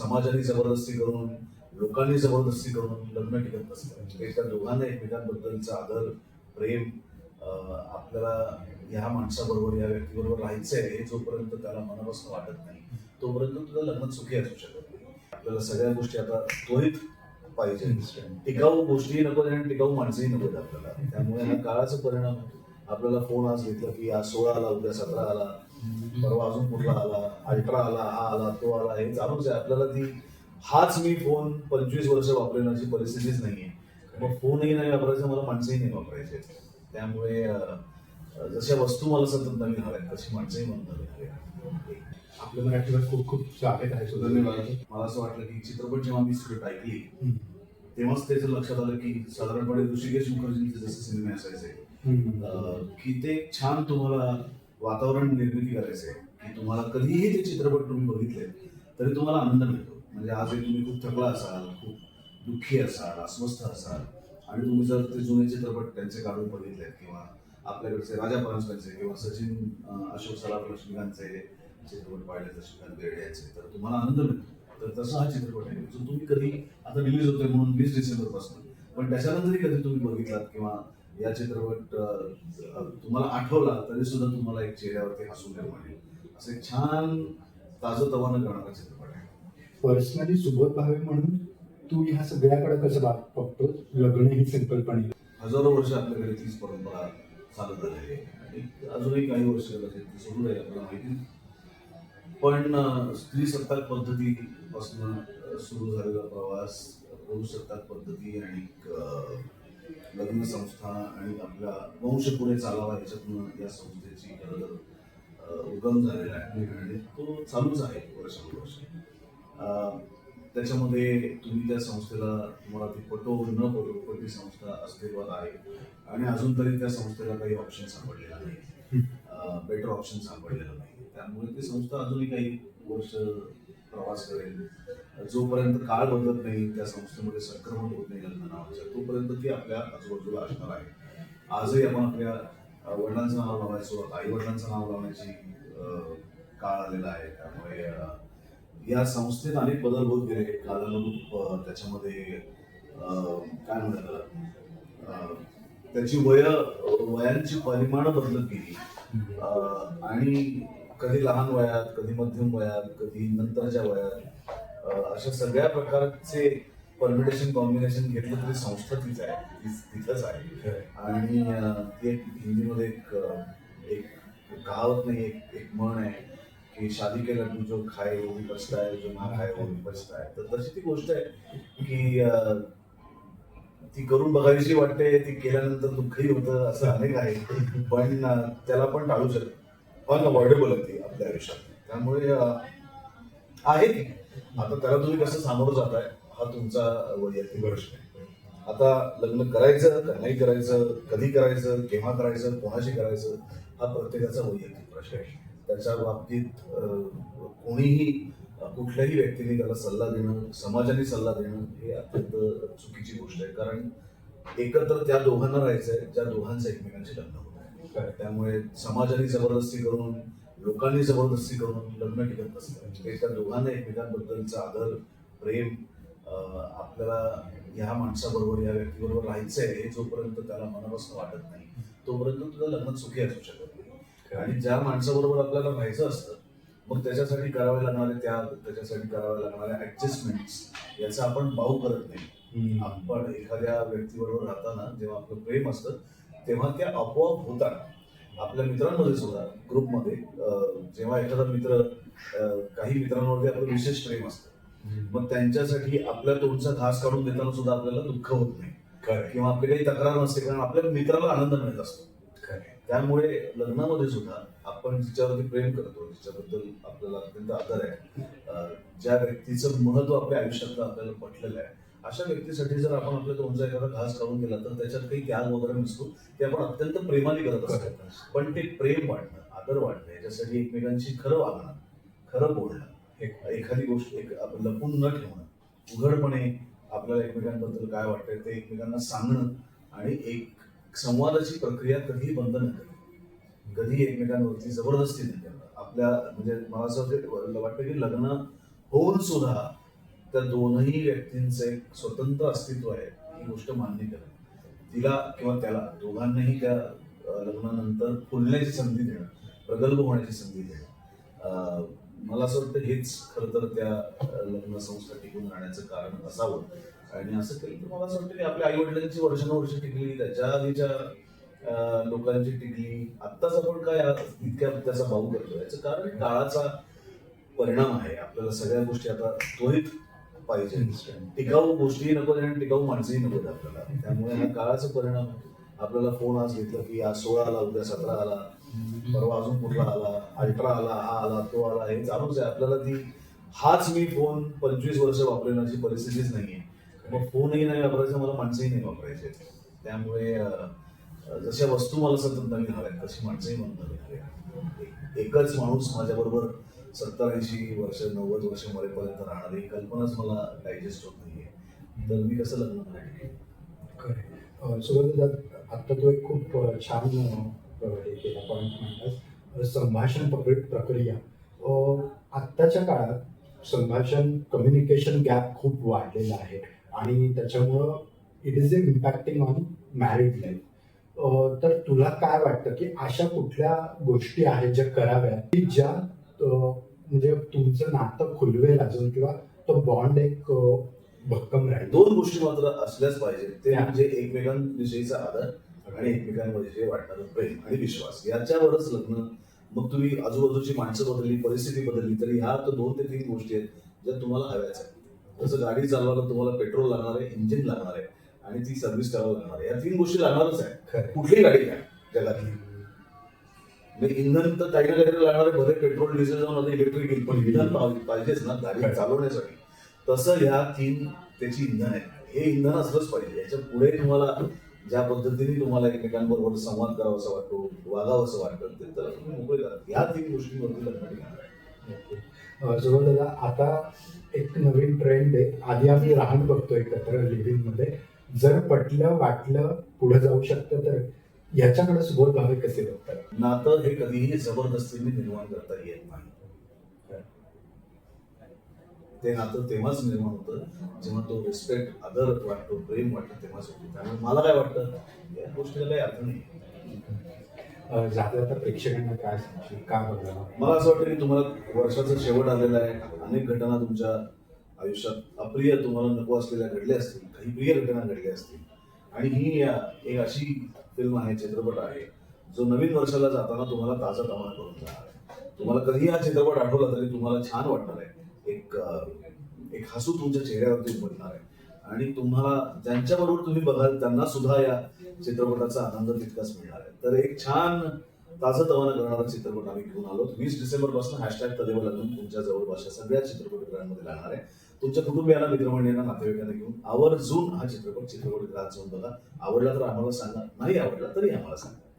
समाजाने जबरदस्ती करून लोकांनी जबरदस्ती करून लग्न टिकत नसतं त्या दोघांना एकमेकांबद्दलचा आदर प्रेम आपल्याला ह्या माणसाबरोबर या व्यक्तीबरोबर राहायचं आहे हे जोपर्यंत त्याला मनापासून वाटत नाही तोपर्यंत तुझं लग्न सुखी असू शकत नाही. आपल्याला सगळ्या गोष्टी आता त्वरित पाहिजे. टिकाऊ गोष्टी नको आणि टिकाऊ माणसंही नको आपल्याला. त्यामुळे हा काळाचा परिणाम आपल्याला फोन आज घेतला की आज सोळा आला उद्या सतरा आला. परवा अजून कुठला आला? अल्ट्रा आला हा आला तो आला हे चालूच आहे आपल्याला ती हाच मी फोन पंचवीस वर्ष वापरेन अशी परिस्थितीच नाहीये. मग फोनही नाही वापरायचा मला माणसंही नाही वापरायचे. त्यामुळे जशा वस्तू मला सतत नवीन हव्यात तशी माणसंही मला नवीन हव्यात. आपल्या मराठीवर खूप खूप स्वागत आहे धन्यवाद. मला असं वाटलं की चित्रपट जेव्हा मी स्क्रिप्ट ऐकली तेव्हाच त्याचं लक्षात आलं की साधारणपणे ऋषिकेश मुखर्जींचे जसे सिनेमे असायचे की ते छान तुम्हाला वातावरण निर्मिती करायचे की तुम्हाला कधीही ते चित्रपट तुम्ही बघितले तरी तुम्हाला आनंद मिळतो. म्हणजे आज तुम्ही खूप थकला असाल खूप दुःखी असाल अस्वस्थ असाल आणि तुम्ही जर ते जुने चित्रपट त्यांचे काढून बघितले किंवा आपल्याकडचे राजा परांजपेंचे किंवा सचिन अशोक सराफ लक्ष्मीकांतचे चित्रपट पाहिले लक्ष्मीकांत बेर्डे यांचे तर तुम्हाला आनंद मिळतो. तर तसा हा चित्रपट आहे. जो तुम्ही कधी आता रिलीज होतोय म्हणून वीस डिसेंबरपासून पण त्याच्यानंतरही कधी तुम्ही बघितलात किंवा या चित्रपट तुम्हाला आठवला तरी सुद्धा तुम्हाला एक चेहऱ्यावरती हसून निर्माण येईल असं एक छान ताजं तवानं करणारा चित्रपट आहे. पर्सनली सुबोध भावे म्हणून तू ह्या सगळ्याकडे कसं बाग बघतो? लग्न ही संकल्पने. हजारो वर्ष आपल्याकडे तीच परंपरा चालत आलेली आहे. अजूनही काही वर्ष सुरू राहील आपल्याला माहिती. पण स्त्री सत्ताक पद्धतीपासून सुरू झालेला प्रवास पुरुष सत्ताक पद्धती आणि लग्न संस्था आणि आपला वंश पुढे चालावा याच्यातून या संस्थेची उगम झालेला आहे. आणि तो चालूच आहे वर्षानुवर्ष. त्याच्यामध्ये तुम्ही त्या संस्थेला तुम्हाला ती पटो न पटो पण ती संस्था अस्तित्वात आहे. आणि अजून तरी त्या संस्थेला काही ऑप्शन सापडलेला नाही. बेटर ऑप्शन सापडलेला नाही. त्यामुळे ती संस्था अजूनही काही वर्ष प्रवास करेल. जोपर्यंत काळ बदलत नाही त्या संस्थेमध्ये संक्रमण होत नाही नावाचं तोपर्यंत ती आपल्या आजूबाजूला असणार आहे. आजही आपण आपल्या वडिलांचं नाव लावायचो आई वडिलांचं नाव लावण्याची काळ आलेला आहे. त्यामुळे या संस्थेत अनेक बदल होत गेले. कालानुरूप त्याच्यामध्ये काय म्हणतात त्याला? त्याची वय वयांची परिमाण बदलत गेली. आणि कधी लहान वयात कधी मध्यम वयात कधी नंतरच्या वयात अशा सगळ्या प्रकारचे परमिटेशन कॉम्बिनेशन घेतलं तरी संस्था तीच आहे. तिथंच आहे. आणि ती एक हिंदीमध्ये एक एक कहावत नाही एक एक म्हण आहे की शादी के लड्डू जो खाए वो भी है जो ना खाए वो भी पछता है. तर तशी ती गोष्ट आहे की ती करून बघावीशी वाटते ती केल्यानंतर दुःखही होतं असं अनेक आहे. पण त्याला पण टाळू शकत. अनअवॉइडेबल आहे ती आपल्या आयुष्यात. त्यामुळे आहे ती. आता त्याला तुम्ही कसं सामोरं जाताय हा तुमचा वैयक्तिक प्रश्न आहे. आता लग्न करायचं का नाही करायचं कधी करायचं केव्हा करायचं कोणाशी करायचं हा प्रत्येकाचा वैयक्तिक प्रश्न आहे. त्याच्या बाबतीत कोणीही कुठल्याही व्यक्तीने त्याला सल्ला देणं समाजाने सल्ला देणं हे अत्यंत चुकीची गोष्ट आहे. कारण एकत्र त्या दोघांना राहायचं आहे ज्या दोघांचं एकमेकांचे लग्न होत आहे. त्यामुळे समाजाने जबरदस्ती करून लोकांनी जबरदस्ती करून लग्न टिकत नसतं त्या दोघांना एकमेकांबद्दलचा आदर प्रेम आपल्याला ह्या माणसाबरोबर या व्यक्तीबरोबर राहायचं आहे हे जोपर्यंत त्याला मनापासून वाटत नाही तोपर्यंत तुझं लग्न सुखी असू शकत नाही. आणि ज्या माणसाबरोबर आपल्याला राहायचं असतं मग त्याच्यासाठी करावे लागणारे त्या त्याच्यासाठी करावे लागणाऱ्या ऍडजस्टमेंट्स याचा आपण भाऊ करत नाही. आपण एखाद्या व्यक्तीबरोबर राहताना जेव्हा आपलं प्रेम असतं तेव्हा त्या आपोआप होतात. आपल्या मित्रांमध्ये सुद्धा ग्रुपमध्ये जेव्हा एखादा मित्र काही मित्रांवरती आपलं विशेष प्रेम असतं मग त्यांच्यासाठी आपल्या तोंडचा घास काढून देताना सुद्धा आपल्याला दुःख होत नाही. किंवा आपली काही तक्रार नसते कारण आपल्या मित्राला आनंद मिळत असतो. त्यामुळे लग्नामध्ये सुद्धा आपण जिच्यावरती प्रेम करतो जिच्याबद्दल आपल्याला अत्यंत आदर आहे. ज्या व्यक्तीचं महत्त्व आपल्या आयुष्यातलं आपल्याला पटलेलं आहे अशा व्यक्तीसाठी जर आपण आपल्या तोंडचा एखादा घास काढून दिला तर त्याच्यात काही त्याग वगैरे नसतो ते आपण अत्यंत प्रेमाने करत असतो पण ते प्रेम वाढणं आदर वाढणं याच्यासाठी एकमेकांशी खरं वागणं खरं बोलणं एक- एखादी गोष्ट एक लपून न ठेवणं उघडपणे आपल्याला एकमेकांबद्दल काय वाटतंय ते एकमेकांना सांगणं आणि एक संवादाची प्रक्रिया कधीही बंद न करणं. कधी एकमेकांवरती जबरदस्ती न करणं. आपल्या म्हणजे मला असं वाटतं की लग्न होऊन सुद्धा त्या दोनही व्यक्तींचं एक स्वतंत्र अस्तित्व आहे ही गोष्ट मान्य करणं तिला किंवा त्याला दोघांनाही त्या लग्नानंतर फुलण्याची संधी देणं प्रगल्भ होण्याची संधी देणं. मला असं वाटतं हेच खरं तर त्या लग्न संस्था टिकून राहण्याचं कारण असावं. आणि असं केलं तर मला असं वाटतं की आपल्या आई वडिलांची वर्षानुवर्ष टिकली त्याच्या आधीच्या लोकांची टिकली. आत्ताच आपण काय इतक्या त्याचा भाऊ करतो याचं कारण काळाचा परिणाम आहे. आपल्याला सगळ्या गोष्टी आता त्वरित पाहिजे. टिकाऊ गोष्टी नको आणि टिकाऊ माणसंही नको आपल्याला. त्यामुळे हा काळाचा परिणाम आपल्याला फोन आज घेतला की आज सोळा आला उद्या सतरा आला परवा अजून कुठला आला अल्ट्रा आला हा आला तो आला हे चालूच आहे आपल्याला ती हाच मी फोन पंचवीस वर्ष वापरेन अशी परिस्थितीच नाहीये. मग फोनही नाही वापरायचा मला माणसंही नाही वापरायचे. त्यामुळे जशा वस्तू मला सतत नवीन हव्यात तशी माणसंही मला नवीन हव्यात एकच माणूस माझ्याबरोबर सत्तर ऐंशी वर्ष नव्वद वर्ष मरेपर्यंत राहणार ही कल्पनाच मला डायजेस्ट होत नाहीये. तर मी कसं लग्न करेन सुगंध आता तो एक खूप छान हे केला पॉईंट म्हणलास संभाषण प्रक्रिया. आत्ताच्या काळात संभाषण कम्युनिकेशन गॅप खूप वाढलेला आहे. आणि त्याच्यामुळं it is a impacting on married life तर तुला काय वाटतं की अशा कुठल्या गोष्टी आहेत ज्या कराव्या की ज्या म्हणजे तुमचं नातं खुलवेल अजून किंवा तो बॉन्ड एक भक्कम राहील. दोन गोष्टी मात्र असल्याच पाहिजेत. ते. म्हणजे एकमेकांविषयीचा आदर आणि एकमेकांविषयी वाटणारं प्रेम आणि विश्वास. याच्यावरच लग्न. मग तुम्ही आजूबाजूची माणसं बदलली परिस्थिती बदलली तरी ह्या तर दोन ते तीन गोष्टी आहेत ज्या तुम्हाला हव्याच आहेत. जसं गाडी चालवायला तुम्हाला पेट्रोल लागणार आहे इंजिन लागणार आहे आणि ती सर्व्हिस करावं लागणार आहे. या तीन गोष्टी लागणारच आहे खरं. कुठलीही गाडी घ्या? जगातली इंधन तर काही ना काहीतरी लागणार आहे भले पेट्रोल डिझेल जाऊन आता इलेक्ट्रिक येईल पण इंधन पाहि- पाहिजेच ना गाडी चालवण्यासाठी. तसं ह्या तीन त्याची इंधन आहे हे इंधन असलंच पाहिजे. याच्यापुढे तुम्हाला ज्या पद्धतीने तुम्हाला एकमेकांबरोबर संवाद करावासा वाटतो वागावंसं वाटतं ते त्याला तुम्ही मोकळे करा ह्या तीन गोष्टींवरती लग्न. जुगल दादा आता एक नवीन ट्रेंड आहे. आधी आम्ही राहण बघतो एकत्र लिव्हिंगमध्ये. जर पटलं वाटलं पुढे जाऊ शकतं तर याच्याकडे सुबोध भावे कसे बघतात? नातं हे कधीही जबरदस्तीने निर्माण करता येत नाही. ते नातं तेव्हाच निर्माण होतं जेव्हा तो रिस्पेक्ट आदर वाटतो प्रेम वाटतं तेव्हाच होतो. त्यामुळे मला काय वाटतं या गोष्टीला काही अर्थ नाही. जाता जाता प्रेक्षकांना काय सांगशील? का मला असं वाटतं की तुम्हाला वर्षाचा शेवट आलेला आहे. अनेक घटना तुमच्या आयुष्यात अप्रिय तुम्हाला नको असलेल्या घडल्या असतील. काही प्रिय घटना घडल्या असतील. आणि ही एक अशी फिल्म आहे चित्रपट आहे जो नवीन वर्षाला जाताना तुम्हाला ताजा तमाना करून जाणार आहे. तुम्हाला कधी हा चित्रपट आठवला तरी तुम्हाला छान वाटणार आहे. एक एक हसू तुमच्या चेहऱ्यावरती उमटणार आहे. आणि तुम्हाला ज्यांच्याबरोबर तुम्ही बघाल त्यांना सुद्धा या चित्रपटाचा आनंद तितकाच मिळणार आहे. तर एक छान ताजं तवाना करणारा चित्रपट आम्ही घेऊन आलो. वीस डिसेंबरपासून हॅशटॅग तदेव लग्न तुमच्या जवळपासच्या सगळ्या चित्रपटगृहांमध्ये लागणार आहे. तुमच्या कुटुंबियाला मित्रमंडळींना नातेवाईकांना घेऊन आवर्जून हा चित्रपट चित्रपटगृहात जाऊन बघा. आवडला तर आम्हाला सांगा. नाही आवडला तरी आम्हाला सांगा.